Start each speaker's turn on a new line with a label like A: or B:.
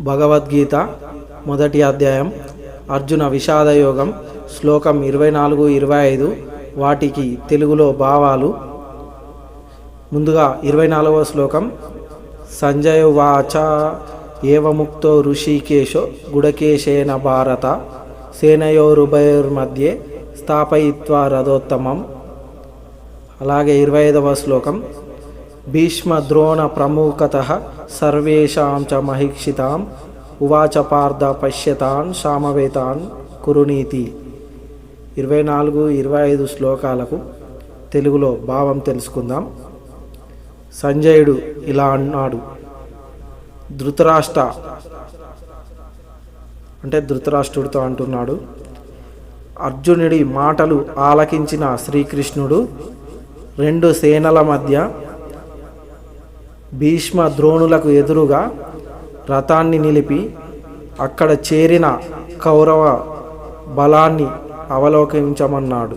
A: భగవద్గీత మొదటి అధ్యాయం అర్జున విషాదయోగం శ్లోకం ఇరవై నాలుగు ఇరవై ఐదు వాటికి తెలుగులో భావాలు. ముందుగా ఇరవై నాలుగవ శ్లోకం సంజయ వాచ ఏవముక్తో ఋషికేశో గుడకేశేన భారత సేనయోరుభయోర్మధ్యే స్థాపయిత్వా రథోత్తమం. అలాగే ఇరవై ఐదవ శ్లోకం భీష్మ ద్రోణ ప్రముఖత సర్వేషాం చ మహిక్షితాం ఉవాచ పార్థ పశ్యతాన్ సామవేతాన్ కురునీతి ఇరవై నాలుగు ఇరవై ఐదు శ్లోకాలకు తెలుగులో భావం తెలుసుకుందాం. సంజయుడు ఇలా అన్నాడు ధృతరాష్ట్ర అంటే ధృతరాష్ట్రుడితో అంటున్నాడు అర్జునుడి మాటలు ఆలకించిన శ్రీకృష్ణుడు రెండు సేనల మధ్య భీష్మ ద్రోణులకు ఎదురుగా రథాన్ని నిలిపి అక్కడ చేరిన కౌరవ బలాన్ని అవలోకించమన్నాడు.